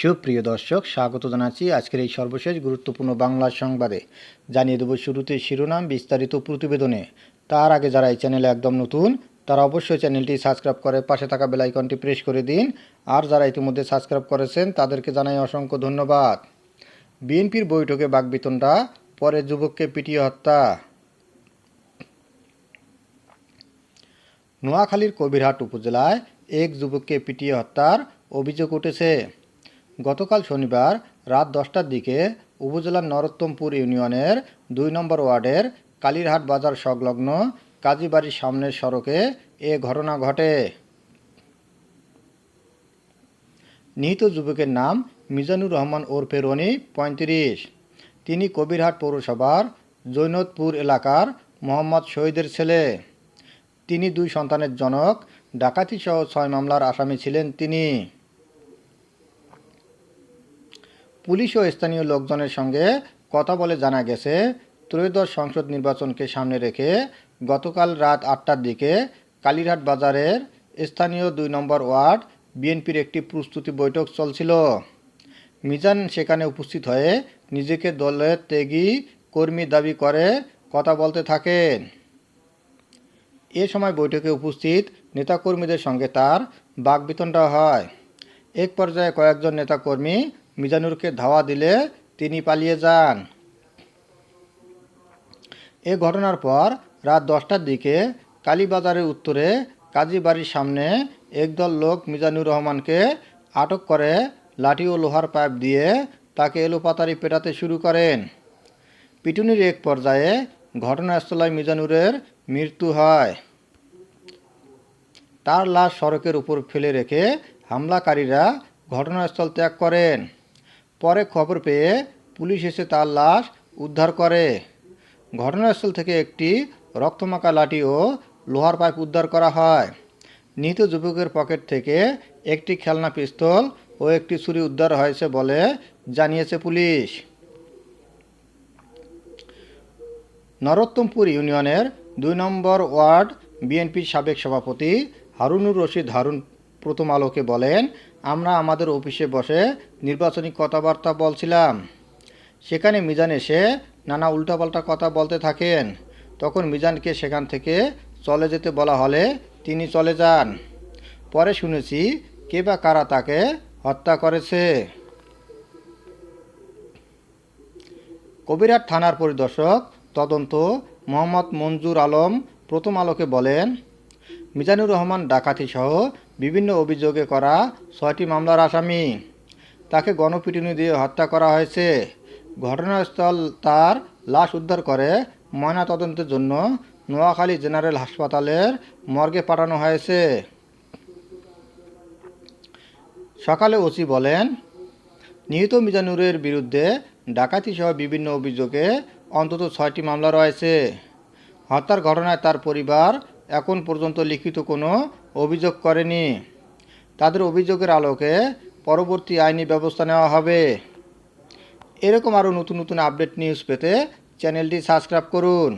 সুপ্রিয় দর্শক, স্বাগত জানাচ্ছি আজকের এই সর্বশেষ গুরুত্বপূর্ণ বাংলা সংবাদে। জানিয়ে দেব শুরুতে শিরোনাম, বিস্তারিত প্রতিবেদনে। তার আগে যারা এই চ্যানেলে একদম নতুন, তারা অবশ্যই চ্যানেলটি সাবস্ক্রাইব করে পাশে থাকা বেলাইকনটি প্রেস করে দিন। আর যারা ইতিমধ্যে সাবস্ক্রাইব করেছেন, তাদেরকে জানাই অসংখ্য ধন্যবাদ। বিএনপির বৈঠকে বাগবিতনটা পরে যুবককে পিটিয়ে হত্যা। নোয়াখালীর কবিরহাট উপজেলায় এক যুবককে পিটিয়ে হত্যার অভিযোগ উঠেছে। গতকাল শনিবার রাত দশটার দিকে উপজেলার নরোত্তমপুর ইউনিয়নের দুই নম্বর ওয়ার্ডের কালীরহাট বাজার সংলগ্ন কাজীবাড়ির সামনের সড়কে এ ঘটনা ঘটে। নিহত যুবকের নাম মিজানুর রহমান ওরফে রনি পঁয়ত্রিশ। তিনি কবিরহাট পৌরসভার জৈনতপুর এলাকার মোহাম্মদ শহীদের ছেলে। তিনি দুই সন্তানের জনক, ডাকাতিসহ ছয় মামলার আসামি ছিলেন তিনি। পুলিশ ও স্থানীয় লোকজনের সঙ্গে কথা বলে জানা গেছে, ত্রয়োদশ সংসদ নির্বাচনকে সামনে রেখে গতকাল রাত আটটার দিকে কালীরহাট বাজারের স্থানীয় দুই নম্বর ওয়ার্ড বিএনপির একটি প্রস্তুতি বৈঠক চলছিল। মিজান সেখানে উপস্থিত হয়ে নিজেকে দলের ত্যাগী কর্মী দাবি করে কথা বলতে থাকেন। এ সময় বৈঠকে উপস্থিত নেতাকর্মীদের সঙ্গে তার বাকবিতণ্ডা হয়। এক পর্যায়ে কয়েকজন নেতাকর্মী মিজানুরকে ধাওয়া দিলে তিনি পালিয়ে যান। এ ঘটনার পর রাত দশটার দিকে কালীবাজারের উত্তরে কাজীবাড়ির সামনে একদল লোক মিজানুর রহমানকে আটক করে লাঠি ও লোহার পাইপ দিয়ে তাকে এলোপাতারি পেটাতে শুরু করেন। পিটুনির এক পর্যায়ে ঘটনাস্থলে মিজানুরের মৃত্যু হয়। তার লাশ সড়কের উপর ফেলে রেখে হামলাকারীরা ঘটনাস্থল ত্যাগ করেন। পরে খবর পেয়ে পুলিশ এসে তার লাশ উদ্ধার করে। ঘটনাস্থল থেকে একটি রক্তমাখা লাঠি ও লোহার পাইপ উদ্ধার করা হয়। নিহত যুবকের পকেট থেকে একটি খেলনা পিস্তল ও একটি ছুরি উদ্ধার হয়েছে বলে জানিয়েছে পুলিশ। নরোত্তমপুর ইউনিয়নের দুই নম্বর ওয়ার্ড বিএনপির সাবেক সভাপতি হারুনুর রশিদ হারুন প্রথম আলোকে বলেন আমরা আমাদের অফিসে বসে নির্বাচনী কথাবার্তা বলছিলাম। সেখানে মিজান এসে নানা উল্টাপাল্টা কথা বলতে থাকেন। তখন মিজানকে সেখান থেকে চলে যেতে বলা হলে তিনি চলে যান। পরে শুনেছি কে বা কারা তাকে হত্যা করেছে। কবিরহাট থানার পরিদর্শক তদন্ত মোহাম্মদ মঞ্জুর আলম প্রথম আলোকে বলেন, মিজানুর রহমান ডাকাতি সহ বিভিন্ন অভিযোগে করা ছয়টি মামলার আসামি। তাকে গণপিটুনি দিয়ে হত্যা করা হয়েছে। ঘটনাস্থল তার লাশ উদ্ধার করে ময়না তদন্তের জন্য নোয়াখালী জেনারেল হাসপাতালের মর্গে পাঠানো হয়েছে। সকালে ওসি বলেন, নিহত মিজানুরের বিরুদ্ধে ডাকাতি সহ বিভিন্ন অভিযোগে অন্তত ছয়টি মামলা রয়েছে। হত্যার ঘটনায় তার পরিবার এখন পর্যন্ত লিখিত কোনো অভিযোগ করেনি। তাদের অভিযোগের আলোকে পরবর্তী আইনি ব্যবস্থা নেওয়া হবে। এরকম আরও নতুন নতুন আপডেট নিউজ পেতে চ্যানেলটি সাবস্ক্রাইব করুন।